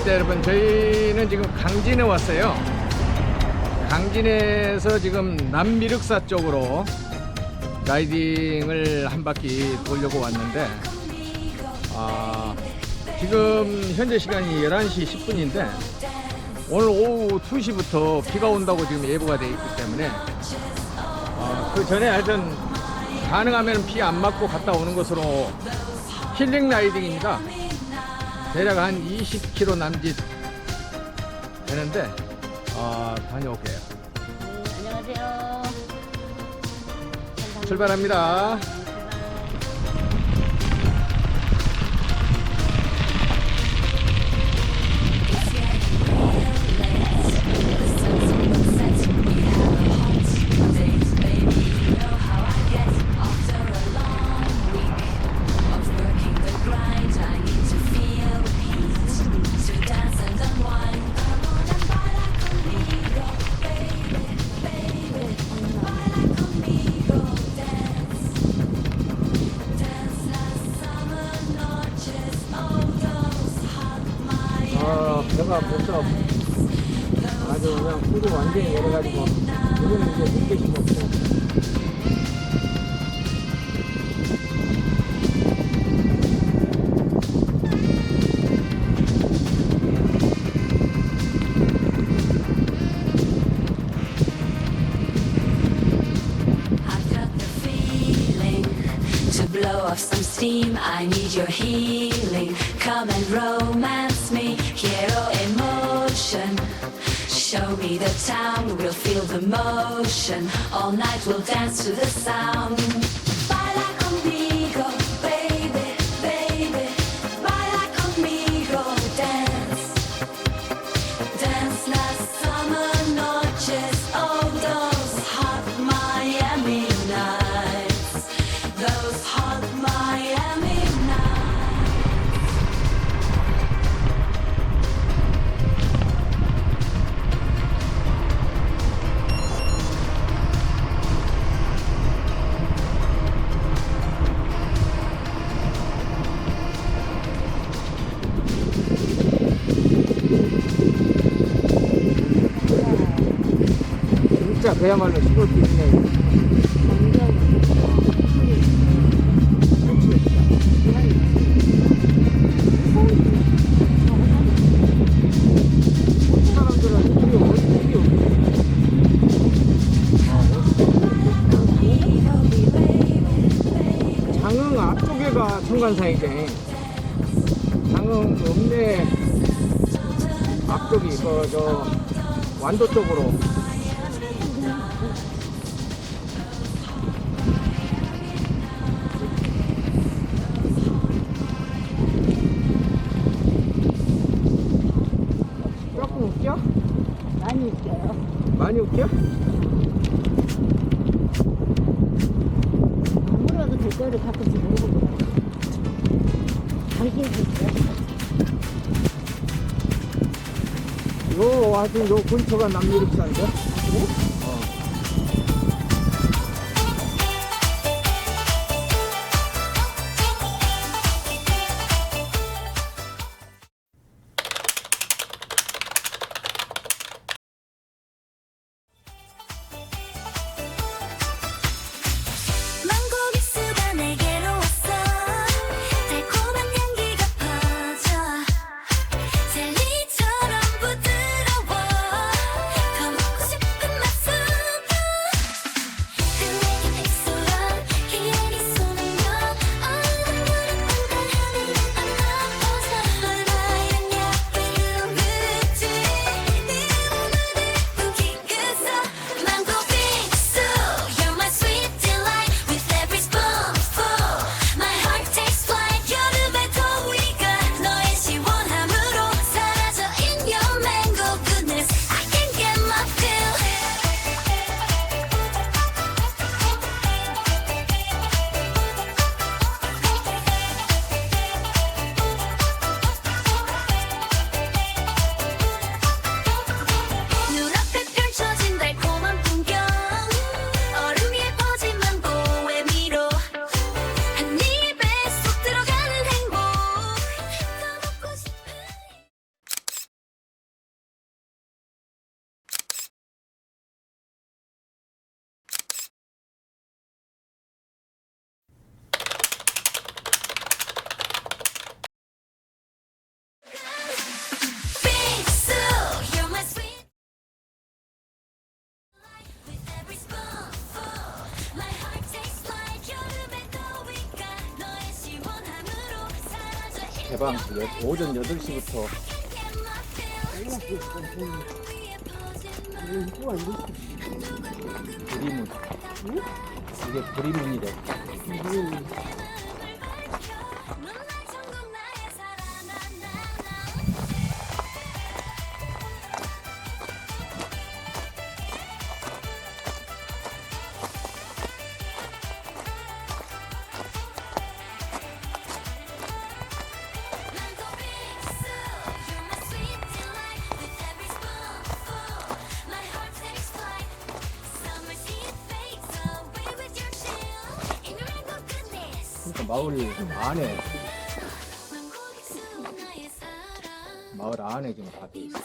구독자 여러분, 저희는 지금 강진에 왔어요. 강진에서 지금 남미륵사 쪽으로 라이딩을 한 바퀴 돌려고 왔는데, 아, 지금 현재 시간이 11시 10분인데, 오늘 오후 2시부터 비가 온다고 지금 예보가 되어 있기 때문에, 어, 그 전에 하여튼 가능하면 비 안 맞고 갔다 오는 것으로 힐링 라이딩입니다. 대략 한 20km 남짓 되는데 어, 다녀올게요. 네, 안녕하세요. 출발합니다. 아주 그냥 풀이 완전히 내려가지고 우리는 이제 늦게 먹고 I've got the feeling to blow off some steam. I need your healing. Come and romance Show me the town, we'll feel the motion. All night we'll dance to the sound. 그야말로 시골 없네. 장흥 앞쪽에가 청관사이제 장흥 읍내 앞쪽이 그저 완도 쪽으로 요 하여튼 요 근처가 남미륵산데 개방 여- 오전 8시부터. 이거 이게 불이문 이게 불이문이래. 마을 안에 마을 안에 지금 다 돼 있어.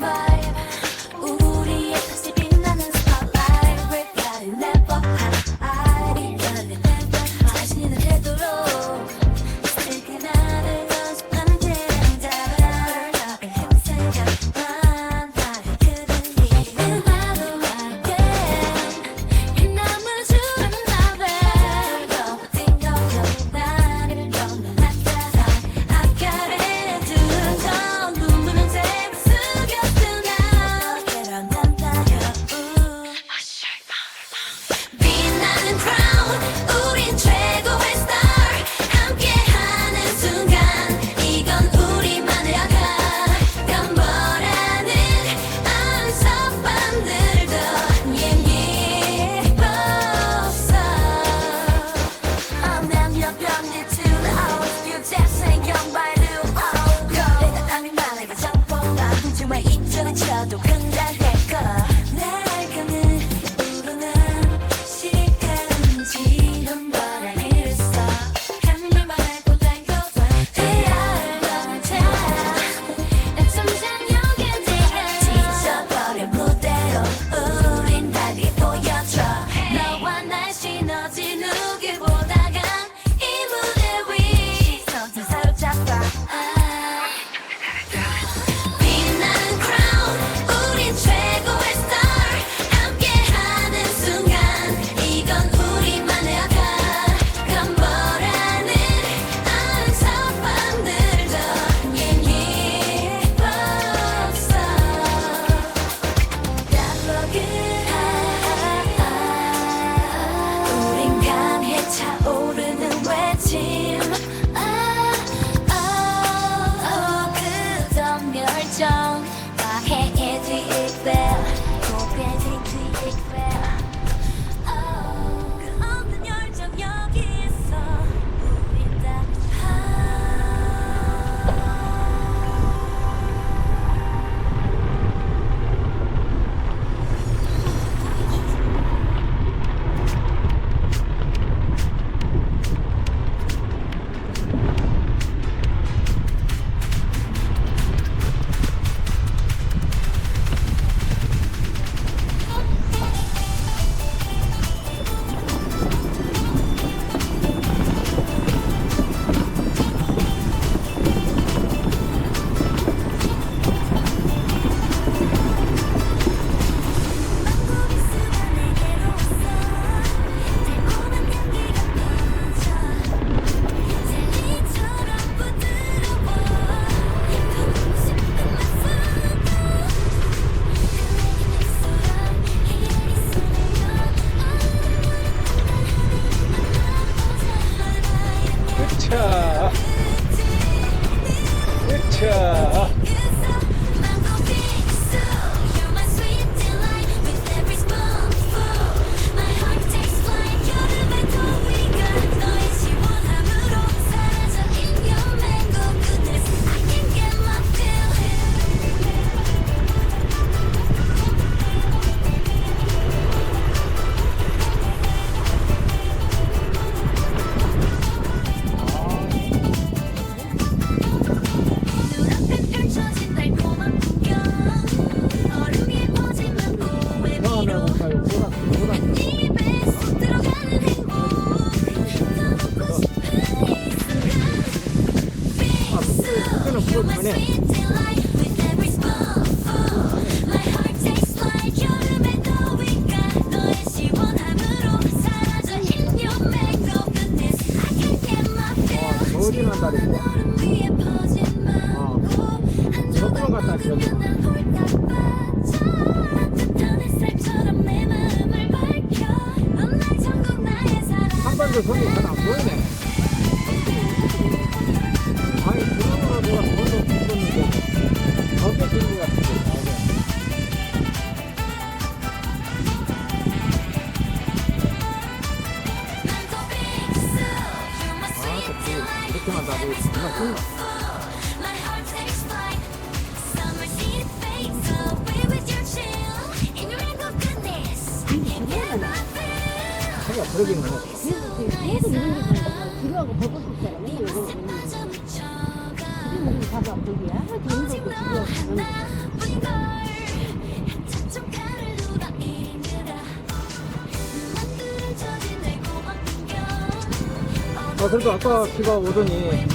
Bye. Fill. 거짓말 한다니까. 얼음 위에 퍼진 망고 한 조각 먹으면 난 홀딱 빠져 따뜻한 햇살처럼 내 마음을 밝혀 넌날 전국 나의 사랑 한반도 손이 잘안 보이네. My fill 제가 그러긴 지금 계속 이런 게 있잖아. 기루하고 벗고 있잖아. 맨날 이거 미쳐가 지금 우리 봐봐, 거기야. 아, 좋은 오직 거너 기루하고 가는 거. 아, 그래도 아까 비가 오더니